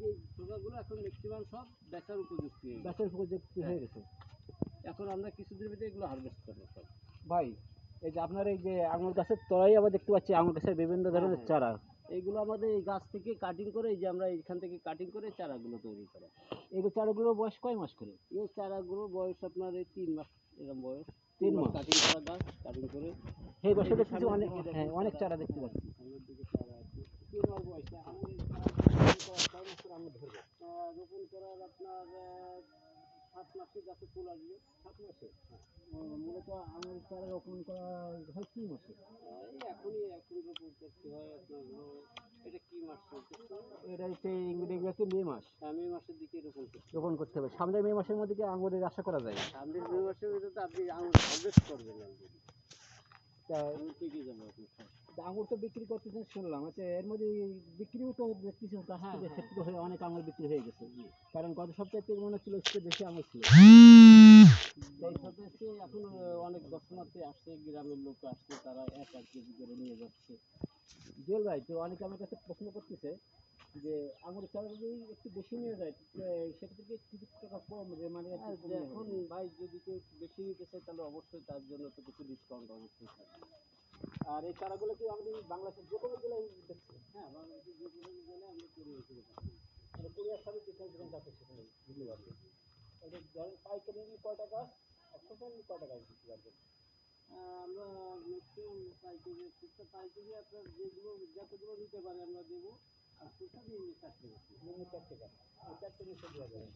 যে পোকাগুলো এখন ম্যাক্সিমাম সব বেচার উপযুক্ত বেচার উপযুক্ত হয়ে গেছে। এখন আমরা কিছুদিনের ভিতরে এগুলো হারভেস্ট করব সব। ভাই এই যে আপনার এই যে আঙুর গাছের তলায় আবার দেখতে পাচ্ছি আঙুর গাছের বিভিন্ন ধরনের হ্যাঁ। চারা। এইগুলো আমাদের এই গাছ থেকে কাটিং করে এই যে আমরা এইখান থেকে কাটিং করে চারাগুলো তৈরি করা। এই চারাগুলোর বয়স কয় মাস করে? এই চারাগুলোর বয়স আপনার এই তিন মাস এরকম বয়স। তিন মাস। কাটিং করা গাছ কাটিং করে এই বছর অনেক হ্যাঁ অনেক চারা। দেখতে পাচ্ছি। দিকে চারা আছে। তিন মাস বয়স রোপণ করার ধরবো রোপণ আপনার সাত মাসে গাছে ফুল আসবে। সাত মাসে? মূলত আঙুর চারা রোপণ করা হয় কি মাসে। এখনই এখন রোপণ করতে হয় আপনার এটা কি মাস এটা হচ্ছে ইংরেজি মে মাস। হ্যাঁ, মে মাসের দিকে রোপণ করতে রোপণ করতে হবে। সামনের মে মাসের মধ্যে কি আঙুরের আশা করা যায়? সামনের মে মাসের ভিতরে তো আপনি আঙুর হারভেস্ট করবেন। তা যাবে আপনার আঙুর তো বিক্রি করতেছেন শুনলাম। আচ্ছা এর মধ্যে বিক্রিও তো দেখতেছি হ্যাঁ, হ্যাঁ। ক্ষেত্রে হয়ে অনেক আঙুর বিক্রি হয়ে গেছে কারণ গত সপ্তাহে থেকে মনে হচ্ছিল একটু বেশি আঙুর ছিল। এসে এখন অনেক দর্শনার্থী আসছে গ্রামের লোক আসছে তারা এক এক কেজি করে নিয়ে যাচ্ছে। জুয়েল ভাই তো অনেকে আমার কাছে প্রশ্ন করতেছে যে আঙুরের চারা যদি একটু বেশি নিয়ে যায় সেটা থেকে কিছু টাকা কম যে মানে একটু এখন ভাই যদি কেউ একটু বেশি নিতে চায় তাহলে অবশ্যই তার জন্য তো কিছু ডিসকাউন্ট অবশ্যই থাকবে আর এই চারাগুলো কি আপনি বাংলাদেশের যে কোনো জেলায় দেখছেন হ্যাঁ বাংলাদেশের যে কোনো গেলে আমরা করে দিতে পারি। মানে কুরিয়ার সার্ভিস যেখানে যেখানে যাচ্ছে সেখানে দিতে পারবে এটা ধরেন পাইকারি নিলে কয় টাকা? আর ছোটো নিলে কয় টাকা দিতে পারবেন? আহ, আমরা ম্যাক্সিমাম পাইকারি পাইকারি আপনার যেগুলো যতগুলো নিতে পারে আমরা দেবো আর খুচরা দিয়ে চারটে বেশি নিম্ন চার টাকা ওই চারটে নিচে দেওয়া যাবে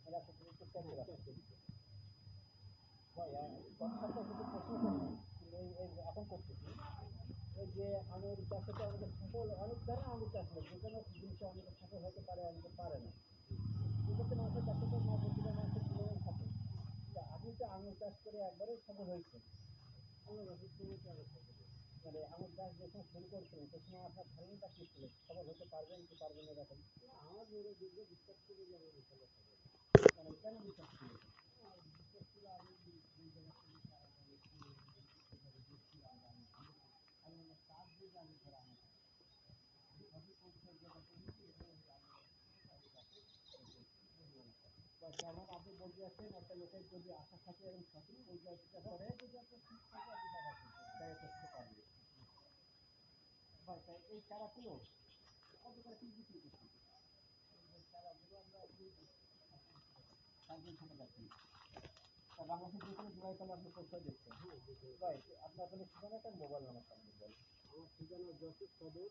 আর আপনার থেকে একটু চার টাকা ভাই আর কথা একটা কিছু প্রশ্ন করি এই যে এখন করতেছি যে আঙুর চাষে তো অনেকে সফল অনেক আঙুর চাষ হয় যে কোনো জিনিসে অনেকে সফল হতে পারে অনেকে পারে না সেক্ষেত্রে মানুষের চাষে তো না প্রতিটা মানুষের আপনি তো আঙুর চাষ করে একবারে সফল হয়েছেন আঙুর মানে চাষ যখন শুরু করছিলেন সে আপনার ধারণাটা কি সফল হতে পারবেন কি পারবেন এরকম আমার দেখবে বিশ্বাস করে আমার মানে কেন মানে আপনি বলতে যাচ্ছেন একটা লোকের যদি আশা থাকে এবং যদি আপনার আপনি এই চারাগুলো চারাগুলো আমরা বাংলাদেশের কোনো আপনি কোথায় দিচ্ছেন আপনার মোবাইল নাম্বার আপনি আমার ঠিকানা যশোর সদর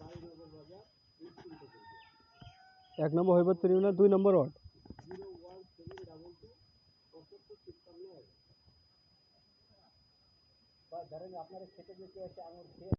বাড়িনগর বাজার নিশ্চিন্ত এক নম্বর হইবত্তর ইউনিয়ন দুই number ward. Zero one seven double two পঁচাত্তর তিপ্পান্ন বা ধরেন আপনার খেতে যেতে আছে আমার খেয়ে